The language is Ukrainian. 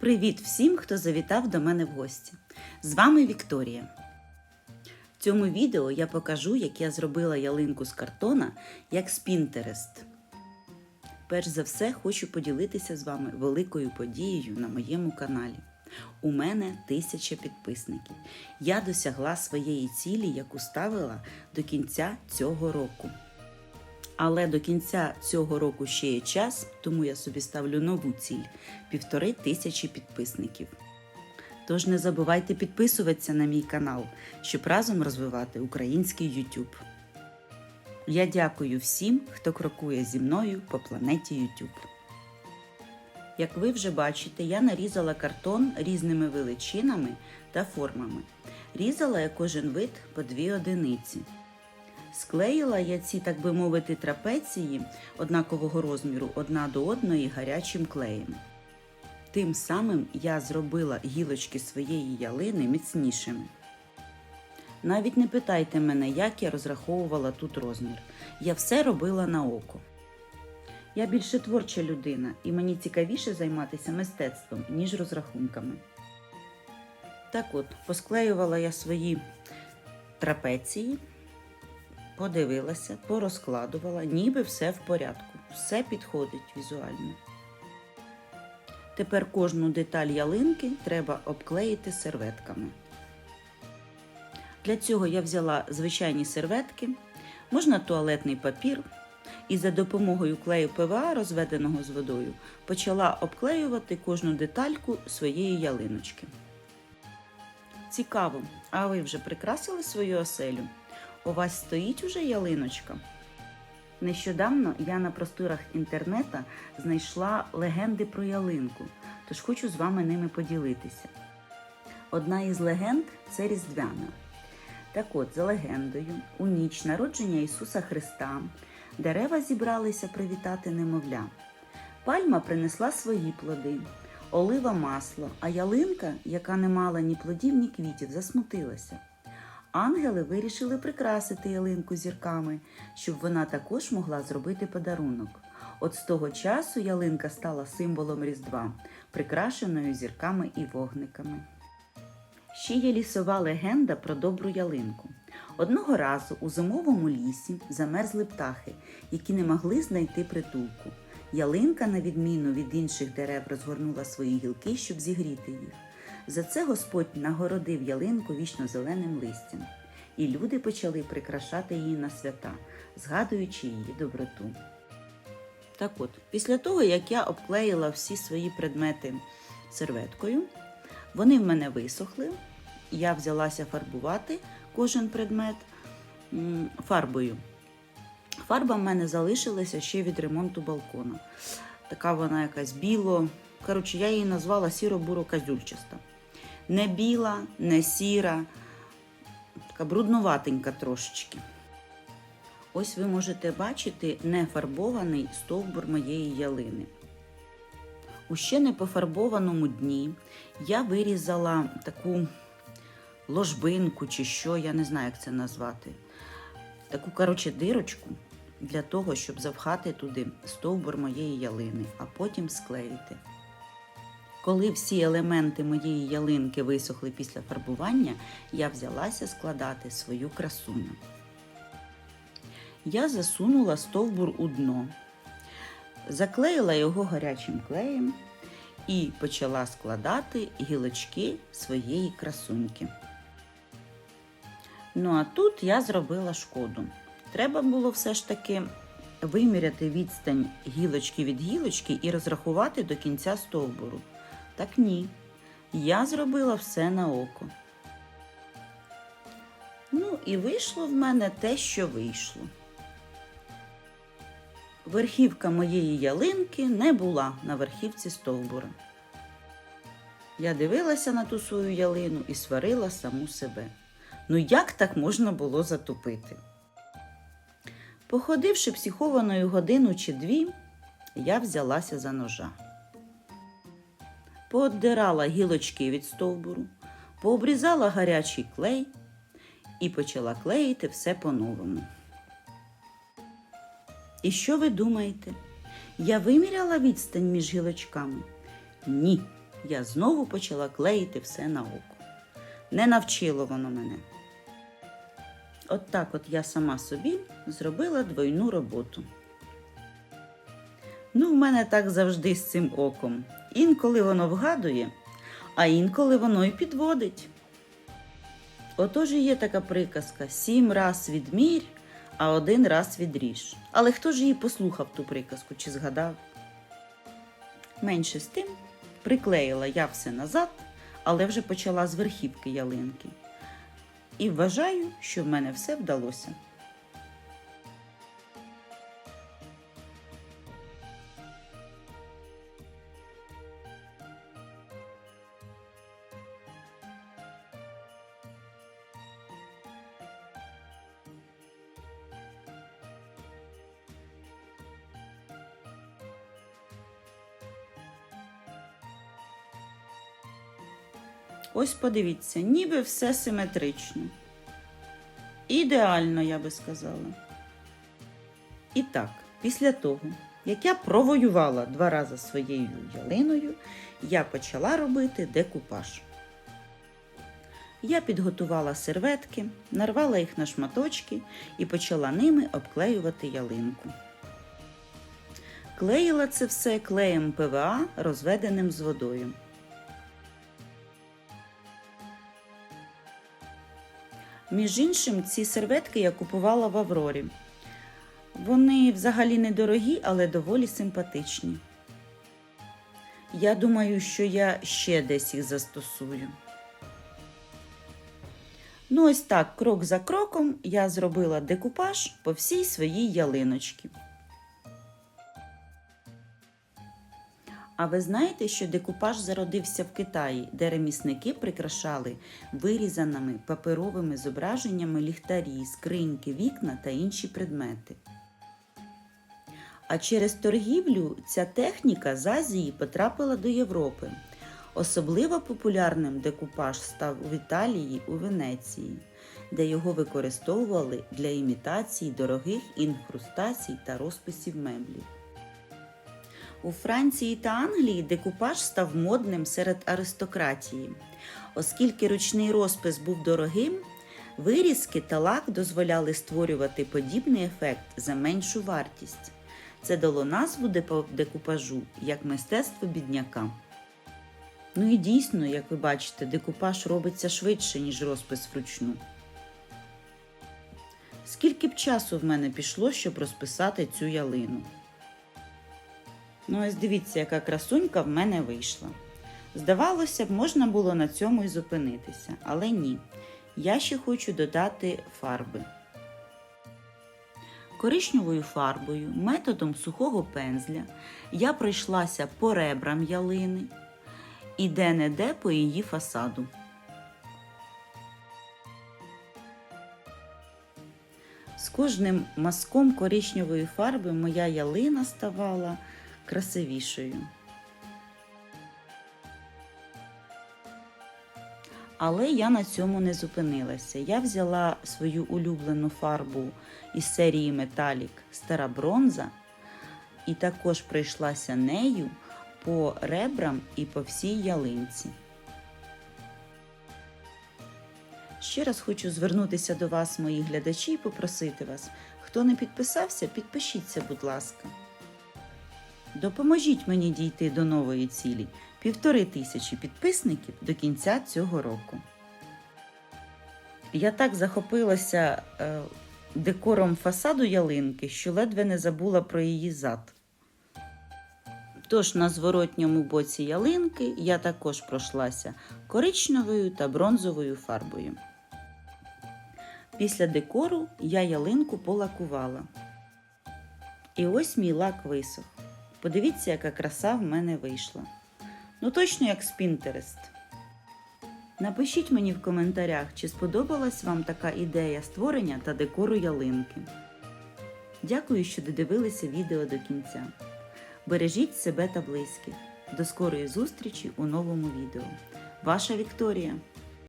Привіт всім, хто завітав до мене в гості. З вами Вікторія. В цьому відео я покажу, як я зробила ялинку з картона як з Pinterest. Перш за все, хочу поділитися з вами великою подією на моєму каналі. У мене тисяча підписників. Я досягла своєї цілі, яку ставила до кінця цього року. Але до кінця цього року ще є час, тому я собі ставлю нову ціль півтори тисячі підписників. Тож не забувайте підписуватися на мій канал, щоб разом розвивати український YouTube. Я дякую всім, хто крокує зі мною по планеті YouTube. Як ви вже бачите, я нарізала картон різними величинами та формами. Різала я кожен вид по дві одиниці. Склеїла я ці, так би мовити, трапеції однакового розміру одна до одної гарячим клеєм. Тим самим я зробила гілочки своєї ялини міцнішими. Навіть не питайте мене, як я розраховувала тут розмір. Я все робила на око. Я більше творча людина, і мені цікавіше займатися мистецтвом, ніж розрахунками. Так от, посклеювала я свої трапеції, подивилася, порозкладувала, ніби все в порядку, все підходить візуально. Тепер кожну деталь ялинки треба обклеїти серветками. Для цього я взяла звичайні серветки, можна туалетний папір, і за допомогою клею ПВА, розведеного з водою, почала обклеювати кожну детальку своєї ялиночки. Цікаво, а ви вже прикрасили свою оселю? У вас стоїть уже ялиночка? Нещодавно я на просторах інтернета знайшла легенди про ялинку, тож хочу з вами ними поділитися. Одна із легенд це Різдвяна. Так от, за легендою, у ніч народження Ісуса Христа дерева зібралися привітати немовля. Пальма принесла свої плоди, олива масло, а ялинка, яка не мала ні плодів, ні квітів, засмутилася. Ангели вирішили прикрасити ялинку зірками, щоб вона також могла зробити подарунок. От з того часу ялинка стала символом Різдва, прикрашеною зірками і вогниками. Ще є лісова легенда про добру ялинку. Одного разу у зимовому лісі замерзли птахи, які не могли знайти притулку. Ялинка, на відміну від інших дерев, розгорнула свої гілки, щоб зігріти їх. За це Господь нагородив ялинку вічно зеленим листям, і люди почали прикрашати її на свята, згадуючи її доброту. Так от, після того, як я обклеїла всі свої предмети серветкою, вони в мене висохли. Я взялася фарбувати кожен предмет фарбою. Фарба в мене залишилася ще від ремонту балкона. Така вона якась біло. Коротше, я її назвала сіро-буро-казюльчаста. Не біла, не сіра, така бруднуватенька трошечки. Ось ви можете бачити нефарбований стовбур моєї ялини. У ще не пофарбованому дні я вирізала таку ложбинку чи що, я не знаю, як це назвати. Таку, коротше, дирочку для того, щоб завхати туди стовбур моєї ялини, а потім склеїти. Коли всі елементи моєї ялинки висохли після фарбування, я взялася складати свою красуню. Я засунула стовбур у дно, заклеїла його гарячим клеєм і почала складати гілочки своєї красуньки. Ну а тут я зробила шкоду. Треба було все ж таки виміряти відстань гілочки від гілочки і розрахувати до кінця стовбуру. Так ні. Я зробила все на око. Ну, і вийшло в мене те, що вийшло. Верхівка моєї ялинки не була на верхівці стовбура. Я дивилася на ту свою ялину і сварила саму себе. Ну як так можна було затупити? Походивши психованою годину чи дві, я взялася за ножа. Пооддирала гілочки від стовбуру, пообрізала гарячий клей і почала клеїти все по-новому. І що ви думаєте? Я виміряла відстань між гілочками? Ні. я знову почала клеїти все на око. Не навчило воно мене. От так от я сама собі зробила двойну роботу. Ну, в мене так завжди з цим оком. Інколи воно вгадує, а інколи воно й підводить. Отож і є така приказка: сім раз відмірь, а один раз відріж. Але хто ж її послухав ту приказку чи згадав? Менше з тим, приклеїла я все назад, але вже почала з верхівки ялинки. І вважаю, що в мене все вдалося. Ось подивіться, ніби все симетрично. Ідеально, я би сказала. І так, після того, як я провоювала два рази своєю ялиною, я почала робити декупаж. Я підготувала серветки, нарвала їх на шматочки і почала ними обклеювати ялинку. Клеїла це все клеєм ПВА, розведеним з водою. Між іншим, ці серветки я купувала в Аврорі. Вони взагалі недорогі, але доволі симпатичні. Я думаю, що я ще десь їх застосую. Ну, ось так, крок за кроком, я зробила декупаж по всій своїй ялиночці. А ви знаєте, що декупаж зародився в Китаї, де ремісники прикрашали вирізаними паперовими зображеннями ліхтарі, скриньки, вікна та інші предмети. А через торгівлю ця техніка з Азії потрапила до Європи. Особливо популярним декупаж став в Італії у Венеції, де його використовували для імітації дорогих інхрустацій та розписів меблів. У Франції та Англії декупаж став модним серед аристократії. Оскільки ручний розпис був дорогим, вирізки та лак дозволяли створювати подібний ефект за меншу вартість. Це дало назву декупажу як мистецтво бідняка. Ну і дійсно, як ви бачите, декупаж робиться швидше, ніж розпис вручну. Скільки б часу в мене пішло, щоб розписати цю ялину? Ну, ось дивіться, яка красунька в мене вийшла. Здавалося б, можна було на цьому і зупинитися, але ні. Я ще хочу додати фарби. Коричневою фарбою, методом сухого пензля, я пройшлася по ребрам ялини і де-не-де по її фасаду. З кожним мазком коричневої фарби моя ялина ставала красивішою. Але я на цьому не зупинилася. Я взяла свою улюблену фарбу із серії Металік Стара бронза і також пройшлася нею по ребрам і по всій ялинці. Ще раз хочу звернутися до вас, мої глядачі, і попросити вас, хто не підписався, підпишіться, будь ласка. Допоможіть мені дійти до нової цілі півтори тисячі підписників до кінця цього року. Я так захопилася е, декором фасаду ялинки, що ледве не забула про її зад. Тож на зворотньому боці ялинки я також пройшлася коричневою та бронзовою фарбою. Після декору я ялинку полакувала. І ось мій лак висох. Подивіться, яка краса в мене вийшла. Ну, точно як з Pinterest. Напишіть мені в коментарях, чи сподобалась вам така ідея створення та декору ялинки. Дякую, що додивилися відео до кінця. Бережіть себе та близьких. До скорої зустрічі у новому відео. Ваша Вікторія!